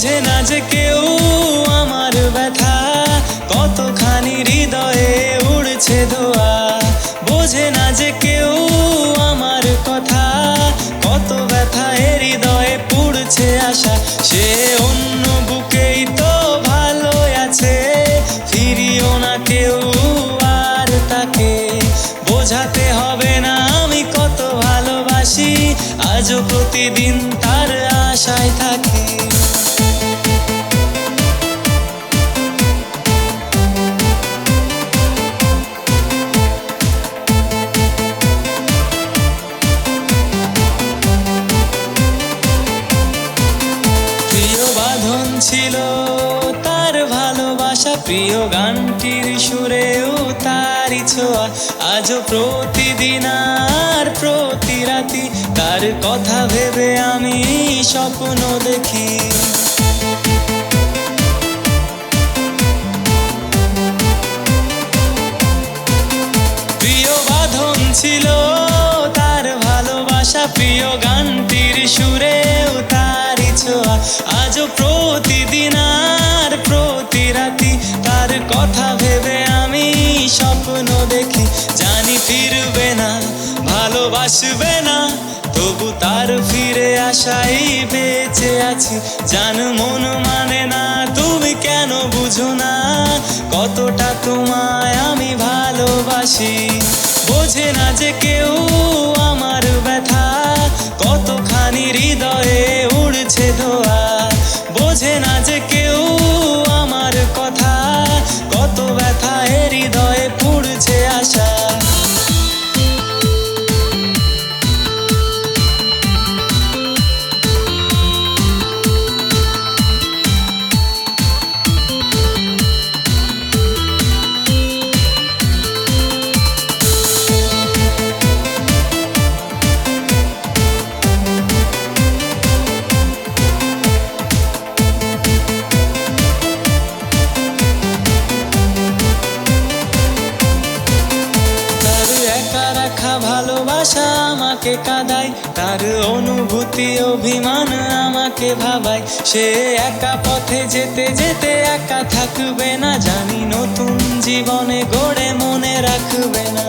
বোঝে না যে কেউ আমার ব্যথা, কতখানি হৃদয়ে উড়ছে ধোয়া। বোঝে না যে কেউ আমার কথা, কত ব্যথা এ হৃদয়ে পুড়ছে আশা। সে অন্য বুকেই তো ভালো আছে, ফিরিও না কেউ আর তাকে। বোঝাতে হবে না আমি কত ভালোবাসি, আজও প্রতিদিন তার আশায় থাকি। প্রিয় গানটির সুরেও তারই ছোঁয়া। আজও প্রতিদিন আর প্রতি রাতি তার কথা ভেবে আমি স্বপ্ন দেখি। প্রিয় বাঁধন ছিল তার ভালোবাসা, প্রিয় গানটির সুরেও তারই ছোঁয়া। আজও প্রতিদিন কথা ভেবে আমি স্বপ্ন দেখি জানি ফিরবে না, ভালোবাসবে না। তবু তার ফিরে আশাই বেঁচে আছি, জান মন মানে না, তুমি কেন বুঝো না? কতটা তোমায় আমি ভালোবাসি, বোঝে না যে কেউ একা রাখা ভালোবাসা আমাকে কাঁদায়, তার অনুভূতি, অভিমান আমাকে ভাবায়। সে একা পথে যেতে যেতে একা থাকবে না, জানি নতুন জীবনে গড়ে মনে রাখবে না।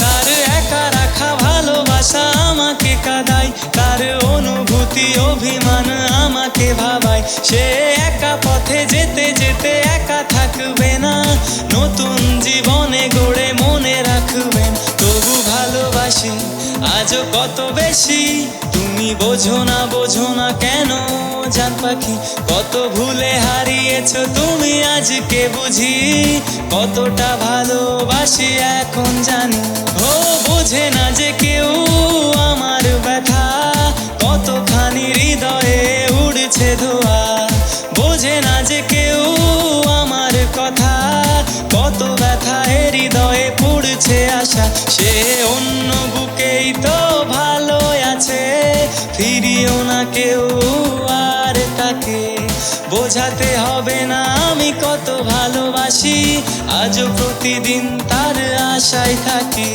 তার একা রাখা ভালোবাসা আমাকে কাঁদায়, তার অনুভূতি অভিমান আমাকে ভাবায়। সে একা পথে যেতে যেতে একা থাকবে না। নতুন জীবনে গড়ে মনে রাখবেন। তবু ভালোবাসি, আজও কত বেশি? তুমি বোঝো না বোঝো না কেন জান পাখি? কত ভুলে হারিয়েছ তুমি আজকে বুঝি? কতটা ভালোবাসি এখন জানি। ও, বোঝে হৃদয়ে পুড়ছে আশা সে অন্য বুকেই তো ভালো আছে। ফিরিও না কেউ আর তাকে। বোঝাতে হবে না আমি কত ভালোবাসি, আজও প্রতিদিন তার আশায় থাকি।